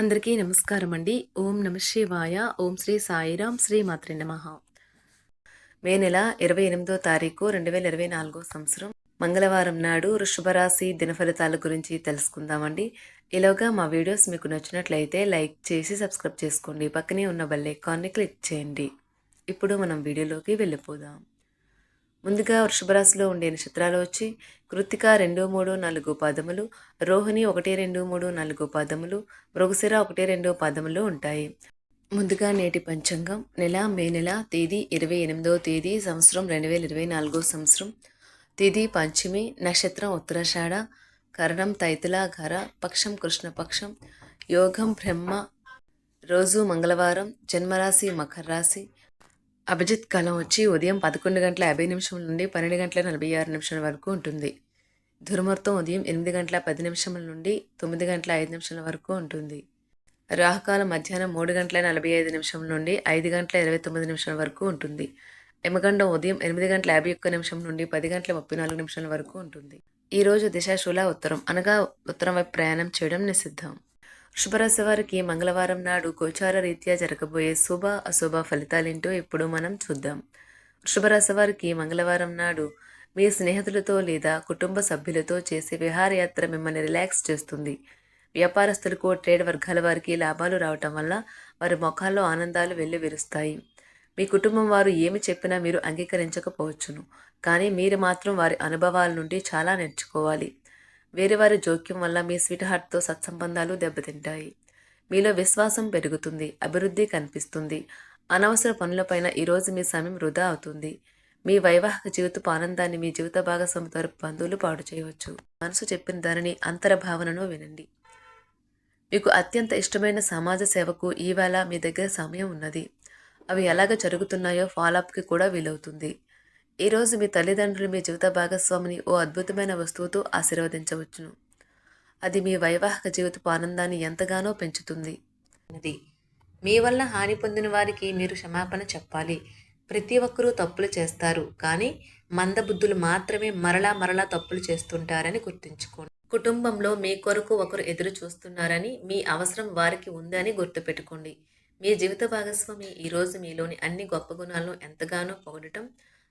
అందరికీ నమస్కారం అండి ఓం నమ శివాయ. ఓం శ్రీ సాయిరాం శ్రీ మాత్రి నమ. మే నెల ఇరవై ఎనిమిదో తారీఖు రెండు వేల ఇరవై నాలుగో సంవత్సరం. మంగళవారం నాడు వృషభరాశి దినఫలితాల గురించి తెలుసుకుందామండి. ఇలాగా మా వీడియోస్ మీకు నచ్చినట్లయితే లైక్ చేసి సబ్స్క్రైబ్ చేసుకోండి. పక్కనే ఉన్న బెల్ ఐకాన్ని క్లిక్ చేయండి. ఇప్పుడు మనం వీడియోలోకి వెళ్ళిపోదాం. ముందుగా వృషభరాశిలో ఉండే నక్షత్రాలు వచ్చి కృతిక రెండు మూడు నాలుగు పాదములు రోహిణి ఒకటి రెండు మూడు నాలుగు పాదములు మృగశిర ఒకటి రెండు పాదములు ఉంటాయి. ముందుగా నేటి పంచాంగం నెల మే నెల తేదీ ఇరవై ఎనిమిదవ తేదీ సంవత్సరం రెండు వేల ఇరవై నాలుగో సంవత్సరం. తేదీ పంచమి నక్షత్రం ఉత్తరాషాఢ కరణం తైతులాఘర పక్షం కృష్ణపక్షం యోగం బ్రహ్మ రోజు మంగళవారం జన్మరాశి మకర రాశి అభిజిత్ కాలం వచ్చి ఉదయం పదకొండు గంటల యాభై నిమిషం నుండి పన్నెండు గంటల నలభై ఆరు నిమిషాల వరకు ఉంటుంది. దుర్ముహూర్తం ఉదయం ఎనిమిది గంటల పది నిమిషముల నుండి తొమ్మిది గంటల ఐదు నిమిషాల వరకు ఉంటుంది. రాహుకాలం మధ్యాహ్నం మూడు గంటల నలభై ఐదు నిమిషం నుండి ఐదు గంటల ఇరవై తొమ్మిది నిమిషాల వరకు ఉంటుంది. యమగండం ఉదయం ఎనిమిది గంటల యాభై ఒక్క నిమిషం నుండి పది గంటల ముప్పై నాలుగు నిమిషాల వరకు ఉంటుంది. ఈరోజు దిశాశూల ఉత్తరం అనగా ఉత్తరం వైపు ప్రయాణం చేయడం నిషిద్ధం. శుభరాశి వారికి మంగళవారం నాడు గోచార రీత్యా జరగబోయే శుభ అశుభ ఫలితాలేంటో ఇప్పుడు మనం చూద్దాం. వృషభరాశి వారికి మంగళవారం నాడు మీ స్నేహితులతో లేదా కుటుంబ సభ్యులతో చేసే విహారయాత్ర మిమ్మల్ని రిలాక్స్ చేస్తుంది. వ్యాపారస్తులకు ట్రేడ్ వర్గాల వారికి లాభాలు రావటం వల్ల వారి ముఖాల్లో ఆనందాలు వెల్లువిరుస్తాయి. మీ కుటుంబం వారు ఏమి చెప్పినా మీరు అంగీకరించకపోవచ్చును. కానీ మీరు మాత్రం వారి అనుభవాల నుండి చాలా నేర్చుకోవాలి. వేరే వారి జోక్యం వల్ల మీ స్వీట్ హార్ట్తో సత్సంబంధాలు దెబ్బతింటాయి. మీలో విశ్వాసం పెరుగుతుంది అభివృద్ధి కనిపిస్తుంది. అనవసర పనులపైన ఈరోజు మీ సమయం వృధా అవుతుంది. మీ వైవాహిక జీవితపు ఆనందాన్ని మీ జీవిత భాగస్వామి తరపు బంధువులు పాడు చేయవచ్చు. మనసు చెప్పిన దానిని అంతర భావనను వినండి. మీకు అత్యంత ఇష్టమైన సమాజ సేవకు ఈవేళ మీ దగ్గర సమయం ఉన్నది. అవి ఎలాగ జరుగుతున్నాయో ఫాలోఅప్కి కూడా వీలవుతుంది. ఈరోజు మీ తల్లిదండ్రులు మీ జీవిత భాగస్వామిని ఓ అద్భుతమైన వస్తువుతో ఆశీర్వదించవచ్చును. అది మీ వైవాహిక జీవితపు ఆనందాన్ని ఎంతగానో పెంచుతుంది. అది మీ వల్ల హాని పొందిన వారికి మీరు క్షమాపణ చెప్పాలి. ప్రతి ఒక్కరూ తప్పులు చేస్తారు. కానీ మందబుద్ధులు మాత్రమే మరలా మరలా తప్పులు చేస్తుంటారని గుర్తుంచుకోండి. కుటుంబంలో మీ కొరకు ఒకరు ఎదురు చూస్తున్నారని మీ అవసరం వారికి ఉందని గుర్తుపెట్టుకోండి. మీ జీవిత భాగస్వామి ఈరోజు మీలోని అన్ని గొప్ప గుణాలను ఎంతగానో పొగడటం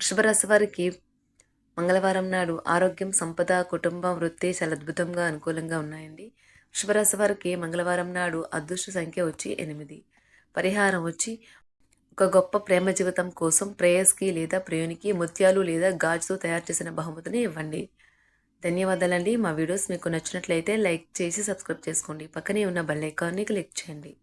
వృషభరాశి వారికి మంగళవారం నాడు ఆరోగ్యం సంపద కుటుంబం వృత్తి చాలా అద్భుతంగా అనుకూలంగా ఉన్నాయండి. వృషభరాశి వారికి మంగళవారం నాడు అదృష్ట సంఖ్య వచ్చి ఎనిమిది. పరిహారం వచ్చి ఒక గొప్ప ప్రేమ జీవితం కోసం ప్రేయస్కి లేదా ప్రేయునికి ముత్యాలు లేదా గాజుతో తయారు చేసిన బహుమతిని ఇవ్వండి. ధన్యవాదాలండి. మా వీడియోస్ మీకు నచ్చినట్లయితే లైక్ చేసి సబ్స్క్రైబ్ చేసుకోండి. పక్కనే ఉన్న బెల్ ఐకాన్ని క్లిక్ చేయండి.